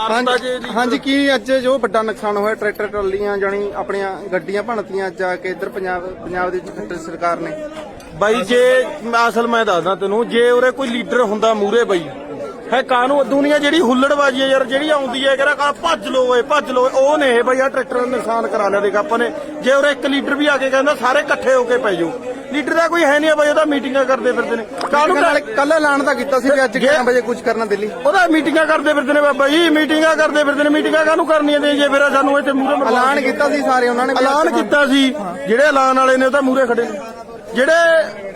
ਹਾਂਜੀ ਹਾਂਜੀ ਕੀ ਅੱਜ ਜੋ ਵੱਡਾ ਨੁਕਸਾਨ ਹੋਇਆ ਟਰੈਕਟਰ ਟਰਾਲੀਆਂ ਜਾਨੀ ਆਪਣੀਆਂ ਗੱਡੀਆਂ ਭੰਨਤੀਆਂ ਅੱਜ ਆ ਕੇ ਇੱਧਰ ਪੰਜਾਬ ਪੰਜਾਬ ਦੇ ਵਿੱਚ ਖੱਟਰ ਸਰਕਾਰ ਨੇ? ਬਾਈ ਜੇ ਅਸਲ ਮੈਂ ਦੱਸਦਾ ਤੈਨੂੰ ਜੇ ਉਰੇ ਕੋਈ ਲੀਡਰ ਹੁੰਦਾ ਮੂਰੇ ਬਾਈ ਹੈ ਕਾਨੂੰ ਦੁਨੀਆ ਜਿਹੜੀ ਹੁੱਲੜਬਾਜੀ ਹੈ ਯਾਰ ਜਿਹੜੀ ਆਉਂਦੀ ਹੈ ਕਹਿੰਦਾ ਕਾ ਭੱਜ ਲੋ ਓਏ ਭੱਜ ਲੋ ਉਹ ਨੇ ਇਹ ਬਾਈ ਆ ਟਰੈਕਟਰ ਦਾ ਨੁਕਸਾਨ ਕਰਾ ਲਿਆ ਦੇਖ ਆਪਾਂ ਨੇ। ਜੇ ਉਰੇ ਇੱਕ ਲੀਡਰ ਵੀ ਆ ਕੇ ਕਹਿੰਦਾ ਸਾਰੇ ਇਕੱਠੇ ਹੋ ਕੇ ਪੈ ਜਾਓ। ਲੀਡਰ ਦਾ ਕੋਈ ਹੈ ਨਹੀਂ ਬਾਈ ਉਹਦਾ ਮੀਟਿੰਗਾਂ ਕਰਦੇ ਫਿਰਦੇ ਨੇ। ਕਾਨੂੰ ਕੱਲ ਐਲਾਨ ਤਾਂ ਕੀਤਾ ਸੀ ਵੀ ਅੱਜ 11 ਵਜੇ ਕੁਝ ਕਰਨਾ ਦਿੱਲੀ ਉਹਦਾ ਮੀਟਿੰਗਾਂ ਕਰਦੇ ਫਿਰਦੇ ਨੇ ਬਾਬਾ ਜੀ ਮੀਟਿੰਗਾਂ ਕਰਦੇ ਫਿਰਦੇ ਨੇ। ਮੀਟਿੰਗਾਂ ਕਾਹਨੂੰ ਕਰਨੀਆਂ ਨੇ ਜੇ ਫਿਰ ਸਾਨੂੰ ਇੱਥੇ ਮੂਰੇ ਐਲਾਨ ਕੀਤਾ ਸੀ ਸਾਰੇ ਉਹਨਾਂ ਨੇ ਐਲਾਨ ਕੀਤਾ ਸੀ। ਜਿਹੜੇ ਐਲਾਨ ਵਾਲੇ ਨੇ ਉਹ ਤਾਂ ਮੂਰੇ ਖੜੇ ਨੇ। ਜਿਹੜੇ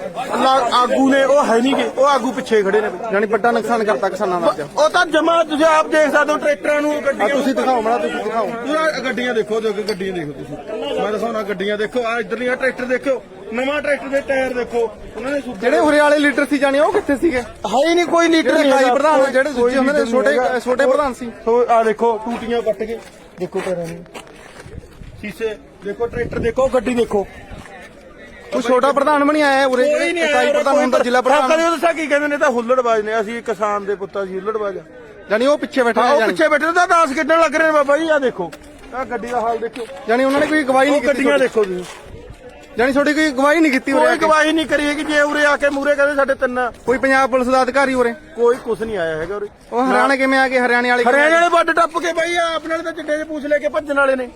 ਆਗੂ ਨੇ ਉਹ ਹੈ ਨਹੀਂਗੇ ਉਹ ਆਗੂ ਪਿੱਛੇ ਖੜੇ ਨੇ। ਜਾਨੀ ਵੱਡਾ ਨੁਕਸਾਨ ਕਰਤਾ ਕਿਸਾਨਾਂ ਦਾ ਉਹ ਤਾਂ ਜਮਾ ਤੁਸੀਂ ਆਪ ਦੇਖ ਸਕਦੇ ਹੋ ਟਰੈਕਟਰਾਂ ਨੂੰ ਆ ਗੱਡੀਆਂ ਤੁਸੀਂ ਦਿਖਾਓ ਮੜਾ ਤੁਸੀਂ ਦਿਖਾਓ। ਗੱਡੀਆਂ ਦੇਖੋ ਦੇਖੋ ਗੱਡੀਆਂ ਦੇਖੋ ਤੁਸੀਂ। ਮੈਂ ਦਿਖਾਉਣਾ ਗੱਡੀਆਂ ਦੇਖੋ ਆ ਇਧਰਲੀਆਂ ਟਰੈਕਟਰ ਦੇਖੋ ਨਵਾਂ ਟਰੈਕਟਰ ਦੇ ਟਾਇਰ ਦੇਖੋ ਉਹਨਾਂ ਨੇ ਸੁੱਕੇ ਜਿਹੜੇ ਉਰੇ ਵਾਲੇ ਲੀਡਰ ਸੀ ਜਾਨੀ ਉਹ ਕਿੱਥੇ ਸੀਗੇ? ਹੈ ਹੀ ਨਹੀਂ ਕੋਈ ਲੀਡਰ ਜਿਹੜੇ ਇਕਾਈ। ਪ੍ਰਧਾਨ। ਜਿਹੜੇ ਦੂਜੇ ਹੁੰਦੇ ਨੇ ਛੋਟੇ। ਛੋਟੇ ਪ੍ਰਧਾਨ ਸੀ। ਸੋ ਆ ਦੇਖੋ। ਟੂਟੀਆਂ ਕੱਟ ਕੇ ਦੇਖੋ ਟਾਇਰਾਂ ਨੂੰ। ਸ਼ੀਸ਼ੇ ਦੇਖੋ ਟਰੈਕਟਰ ਦੇਖੋ ਗੱਡੀ ਦੇਖੋ। ਕੋਈ ਛੋਟਾ ਪ੍ਰਧਾਨ ਬਣੀ ਆਇਆ ਉਰੇ? ਕੋਈ ਨਹੀਂ ਇਕਾਈ ਪ੍ਰਧਾਨ ਹੁੰਦਾ ਜ਼ਿਲ੍ਹਾ ਪ੍ਰਧਾਨ ਉਹ ਦੱਸਿਆ ਕੀ ਕਹਿੰਦੇ ਨੇ ਤਾਂ ਹੁੱਲੜਬਾਜ਼ ਨੇ ਅਸੀਂ ਕਿਸਾਨ ਦੇ ਪੁੱਤਾਂ ਸੀ ਹੁੱਲੜਬਾਜ਼ ਜਾਨੀ ਉਹ ਪਿੱਛੇ ਬੈਠੇ ਉਹ ਪਿੱਛੇ ਬੈਠੇ ਨੇ ਤਾਂ ਦਾਸ ਕਿੱਡਣ ਲੱਗ ਰਹੇ ਨੇ ਬਾਬਾ ਜੀ ਆ ਦੇਖੋ। ਆ ਗੱਡੀ ਦਾ ਹਾਲ ਦੇਖੋ ਜਾਨੀ ਉਹਨਾਂ ਨੇ ਕੋਈ ਗਵਾਹੀ ਨਹੀਂ ਕੀਤੀ ਗੱਡੀਆਂ ਦੇਖੋ ਤੁਸੀਂ। ਜਾਨੀ ਤੁਹਾਡੀ ਕੋਈ ਗਵਾਹੀ ਨਹੀਂ ਕੀਤੀ ਉਰੇ ਆ ਕੋਈ ਕੇ। ਗਵਾਹੀ ਨਹੀਂ ਕਰੀ ਕਿ ਜੇ ਉਰੇ ਆ ਕੇ ਮੂਰੇ ਕਹਿੰਦੇ ਸਾਡੇ ਤਿੰਨ। ਕੋਈ ਪੰਜਾਬ ਪੁਲਿਸ ਦਾ ਅਧਿਕਾਰੀ ਉਰੇ? ਕੋਈ ਕੁਝ ਨਹੀਂ ਆਇਆ ਹੈਗਾ ਉਰੇ। ਉਹ ਹਰਿਆਣਾ ਕਿਵੇਂ ਆ ਗਏ? ਹਰਿਆਣੇ ਵਾਲੇ ਕਿਵੇਂ ਆ ਹਰਿਆਣੇ ਵਾਲੇ ਵੱਡ ਟੱਪ ਕੇ ਬਈ ਆ ਆਪਣੇ ਵਾਲੇ ਤਾਂ ਚਿੱਟੇ ਦੇ ਪੂਛ ਲੈ ਕੇ ਭੱਜਣ ਵਾਲੇ ਨੇ।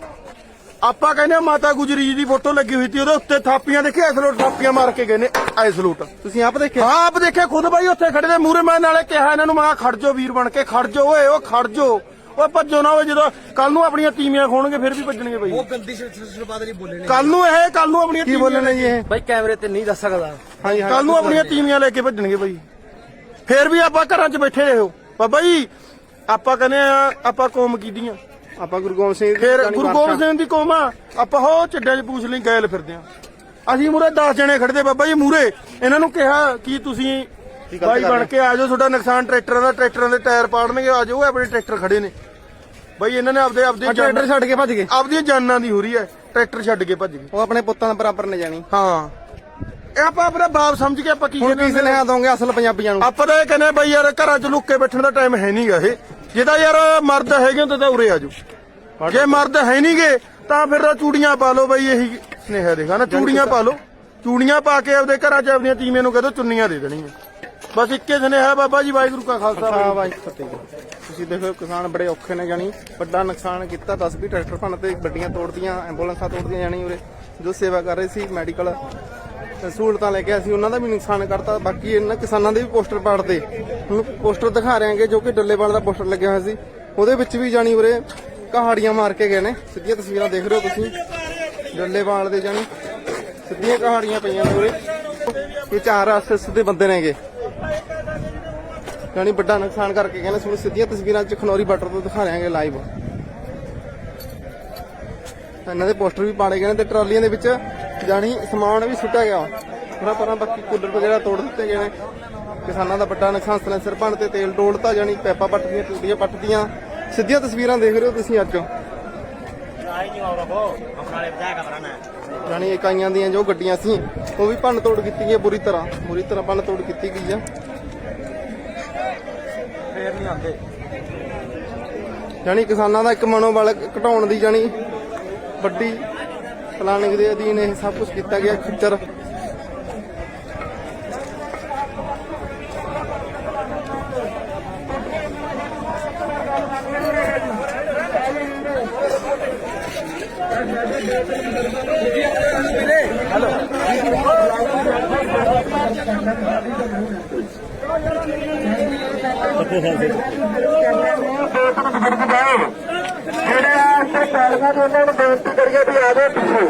ਆਪਾਂ ਕਹਿੰਦੇ ਆ ਮਾਤਾ ਗੁਜਰੀ ਜੀ ਦੀ ਫੋਟੋ ਲੱਗੀ ਹੋਈ ਸੀ ਉਹਦੇ ਉੱਤੇ ਥਾਪੀਆਂ ਦੇਖੀ ਐਸਲੋਟ ਥਾਪੀਆਂ ਮਾਰ ਕੇ ਗਏ ਨੇ ਐਸਲੋਟ ਗਏ? ਤੁਸੀਂ ਆਪ ਦੇਖਿਆ? ਹਾਂ ਆਪ ਦੇਖਿਆ ਖੁਦ ਬਾਈ ਉੱਥੇ ਖੜੇ ਨੇ ਮੂਰੇ ਮੈਂ ਨਾਲੇ ਕਿਹਾ ਇਹਨਾਂ ਨੂੰ ਮੈਂ ਕਿਹਾ ਖੜ ਜਾਓ ਵੀਰ ਬਣ ਕੇ ਖੜ ਜਾਓ ਓਏ ਉਹ ਖੜ ਜਾਓ। ਓਏ ਭੱਜੋ ਨਾ ਓਏ ਜਦੋਂ ਕੱਲ ਨੂੰ ਆਪਣੀਆਂ ਤੀਵੀਆਂ ਖੋਣਗੇ ਫਿਰ ਵੀ ਭੱਜਣਗੇ ਬਾਈ। ਉਹ ਗੰਦੀ ਸ਼ੁਰੂਆਤ ਨਹੀਂ ਬੋਲੇ ਨੇ। ਕੱਲ ਨੂੰ ਇਹ ਕੱਲ ਨੂੰ ਆਪਣੀਆਂ ਕੀ ਬੋਲੇ ਨੇ ਜੀ ਇਹ? ਬਾਈ ਕੈਮਰੇ ਤੇ ਨਹੀਂ ਦੱਸ ਸਕਦਾ। ਹਾਂਜੀ ਹਾਂ ਕੱਲ ਨੂੰ ਆਪਣੀਆਂ ਤੀਵੀਆਂ ਲੈ ਕੇ ਭੱਜਣਗੇ ਬਾਈ। ਫਿਰ ਵੀ ਆਪਾਂ ਘਰਾਂ 'ਚ ਬੈਠੇ ਰਹੋ। ਬਾਬਾ ਜੀ ਆਪਾਂ ਕਹਿੰਦੇ ਆ ਆਪਾਂ ਕੌਮ ਕੀਦੀਆਂ ਆਪਾਂ ਗੁਰੂ ਗੋਬਿੰਦ ਸਿੰਘ ਦੀ ਫਿਰ ਗੁਰੂ ਗੋਬਿੰਦ ਸਿੰਘ ਦੀ ਕੌਮ ਆ। ਆਪਾਂ ਹੋ ਚੱਡਿਆਂ 'ਚ ਪੂਛ ਲਈ ਗੈਲ ਫਿਰਦੇ ਆ। ਅਸੀਂ ਮੂਰੇ 10 ਜਣੇ ਖੜਦੇ ਬਾਬਾ ਜੀ ਮੂਰੇ ਇਹਨਾਂ ਨੂੰ ਕਿਹਾ ਕਿ ਤੁਸੀਂ ਬਾਈ ਬਣ? ਕੇ ਆ ਜਾਓ ਤੁਹਾਡਾ ਨੁਕਸਾਨ ਟਰੈਕਟਰਾਂ ਦਾ ਟਰੈਕਟਰਾਂ ਦੇ ਟਾਇਰ ਪਾੜਨਗੇ ਆ ਜਾਓ ਇਹ ਆਪਣੇ ਟਰੈਕਟਰ ਖੜੇ ਨੇ। ਬਾਈ ਇਹਨਾਂ ਨੇ ਆਪਦੇ ਆਪਦੇ ਟਰੈਕਟਰ ਛੱਡ ਕੇ ਭੱਜ ਗਏ? ਆਪਦੀਆਂ ਜਾਨਾਂ ਦੀ ਹੋ ਰਹੀ ਹੈ ਟਰੈਕਟਰ ਛੱਡ ਕੇ ਭੱਜ ਗਏ। ਉਹ ਆਪਣੇ ਪੁੱਤਾਂ ਦੇ ਬਰਾਬਰ ਨੇ ਜਾਣੀ। ਹਾਂ। ਇਹ ਆਪਾਂ ਆਪਣਾ ਬਾਪ ਸਮਝ ਕੇ ਆਪਾਂ ਕੀ ਹੁਣ ਕੀ ਸੁਨੇਹਾ ਦੋਗੇ ਅਸਲ ਪੰਜਾਬੀਆਂ ਨੂੰ? ਆਪਾਂ ਤਾਂ ਇਹ ਕਹਿੰਦੇ ਬਾਈ ਯਾਰ ਘਰਾਂ 'ਚ ਲੁੱਕ ਕੇ ਬੈਠਣ ਦਾ ਟਾਈਮ ਹੈ ਨਹੀਂਗਾ ਇਹ। ਜਿਹਦਾ ਯਾਰ ਮਰਦ ਹੈਗੇ ਤਾਂ ਤਾਂ ਉਰੇ ਆ ਜਾਓ। ਜੇ ਮਰਦ ਹੈ ਨਹੀਂਗੇ ਤਾਂ ਫਿਰ ਤਾਂ ਚੂੜੀਆਂ ਪਾ ਲਓ ਬਾਈ ਇਹੀ ਸਨੇਹਾ ਦੇਖਾ। ਨਾ ਚੂੜੀਆਂ ਪਾ ਲਓ। ਚੂੜੀਆਂ ਪਾ ਕੇ ਆਪਦੇ ਘਰਾਂ 'ਚ ਆਪਣੀਆਂ ਤੀਵੇਂ ਨੂੰ ਕਹਦੋ ਚੁੰਨੀਆਂ ਦੇ ਦੇਣੀਆਂ। ਬਸ ਇੱਕੇ ਸਨੇਹਾ ਬਾਬਾ ਜੀ ਵਾਹਿਗੁਰੂ ਕਾ ਖਾਲਸਾ ਹਾਂ ਵਾਹਿਗੁਰੂ ਬਾਈ ਫਤਿਹ। ਤੁਸੀਂ ਦੇਖੋ ਕਿਸਾਨ ਬੜੇ ਔਖੇ ਨੇ ਜਾਣੀ ਵੱਡਾ ਨੁਕਸਾਨ ਕੀਤਾ 10 ਵੀ ਟਰੈਕਟਰ ਭੰਨ ਤੇ ਗੱਡੀਆਂ ਤੋੜਦੀਆਂ ਐਂਬੂਲੈਂਸਾਂ ਤੋੜਦੀਆਂ ਜਾਣੀ ਉਰੇ ਜੋ ਸੇਵਾ ਕਰ ਰਹੇ ਸੀ ਮੈਡੀਕਲ ਸਹੂਲਤਾਂ ਲੈ ਕੇ ਅਸੀਂ ਉਹਨਾਂ ਦਾ ਵੀ ਨੁਕਸਾਨ ਕਰਤਾ। ਬਾਕੀ ਇਹਨਾਂ ਕਿਸਾਨਾਂ ਦੇ ਵੀ ਪੋਸਟਰ ਪਾੜਦੇ ਹੁਣ ਪੋਸਟਰ ਦਿਖਾ ਰਹੇ ਹਾਂਗੇ ਜੋ ਕਿ ਡੱਲੇਵਾਲ ਦਾ ਪੋਸਟਰ ਲੱਗਿਆ ਹੋਇਆ ਸੀ। ਉਹਦੇ ਵਿੱਚ ਵੀ ਜਾਣੀ ਉਰੇ ਕਹਾੜੀਆਂ ਮਾਰ ਕੇ ਗਏ ਨੇ। ਸਿੱਧੀਆਂ ਤਸਵੀਰਾਂ ਦੇਖ ਰਹੇ ਹੋ ਤੁਸੀਂ। ਡੱਲੇਵਾਲ ਦੇ ਜਾਣੀ ਸਿੱਧੀਆਂ ਕਹਾੜੀਆਂ ਪਈਆਂ ਨੇ ਉਰੇ। ਇਹ ਚਾਰ ਐਸਐਸ ਦੇ ਬੰਦੇ ਨੇਗੇ। ਯਾਨੀ ਵੱਡਾ ਨੁਕਸਾਨ ਕਰਕੇ ਕਹਿੰਦੇ ਤੁਹਾਨੂੰ ਸਿੱਧੀਆਂ ਤਸਵੀਰਾਂ ਚ ਬਾਰਡਰ ਤੋਂ ਦਿਖਾ ਰਿਆਂਗੇ ਲਾਈਵ ਇਹਨਾਂ ਦੇ ਪੋਸਟਰ ਵੀ ਪਾੜੇ ਗਏ ਨੇ ਤੇ ਟਰਾਲੀਆਂ ਦੇ ਵਿੱਚ ਜਾਣੀ ਸਮਾਨ ਵੀ ਸੁੱਟਿਆ ਗਿਆ। ਥੋੜਾ ਪਰਾਂ ਬਾਕੀ ਕੂਲਰ ਵਗੈਰਾ ਤੋੜ ਦਿੱਤੇ ਗਏ ਨੇ। ਕਿਸਾਨਾਂ ਦਾ ਵੱਡਾ ਨੁਕਸਾਨ ਸਲੈਂਸਰ ਭੰਨ ਤੇ ਤੇਲ ਡੋਲਤਾ, ਜਾਣੀ ਪੈਪਾ ਪੱਟਦੀਆਂ, ਟੂਟੀਆਂ ਪੱਟਦੀਆਂ। ਸਿੱਧੀਆਂ ਤਸਵੀਰਾਂ ਦੇਖ ਰਹੇ ਹੋ ਤੁਸੀਂ ਅੱਜ। ਜਾਣੀ ਇਕਾਈਆਂ ਦੀਆਂ ਜੋ ਗੱਡੀਆਂ ਸੀ ਉਹ ਵੀ ਭੰਨ ਤੋੜ ਕੀਤੀ ਗਈ ਹੈ ਬੁਰੀ ਤਰ੍ਹਾਂ। ਬੁਰੀ ਤਰ੍ਹਾਂ ਭੰਨ ਤੋੜ ਕੀਤੀ ਗਈ ਆ ਫੇਰ ਨਹੀਂ ਆਉਂਦੇ। ਜਾਣੀ ਕਿਸਾਨਾਂ ਦਾ ਇੱਕ ਮਨੋਬਲ ਘਟਾਉਣ ਦੀ ਜਾਣੀ ਵੱਡੀ ਪਲਾਨਿੰਗ ਦੇ ਅਧੀਨ ਇਹ ਸਭ ਕੁਝ ਕੀਤਾ ਗਿਆ ਖੱਚਰ ਜਿਹੜੇ ਆਸਤੇ ਤਾਲੀਆਂ ਦੇ ਉਹਨਾਂ ਨੂੰ ਬੇਨਤੀ ਕਰੀਏ ਵੀ ਆ ਜਾਓ ਤੁਸੀਂ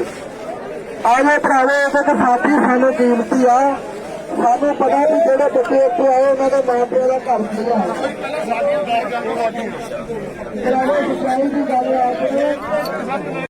ਆ ਜਾਓ ਭਰਾਵੇ ਇੱਕ ਸਾਥੀ ਸਾਨੂੰ ਕੀਮਤੀ ਆ। ਸਾਨੂੰ ਪਤਾ ਵੀ ਜਿਹੜੇ ਬੱਚੇ ਇੱਥੇ ਆਏ, ਉਹਨਾਂ ਦੇ ਮਾਂ ਪਿਓ ਦਾ ਘਰ ਸੀਗਾ। ਕਰਾਵੇ ਸੱਚਾਈ ਦੀ ਗੱਲ ਆ ਕੇ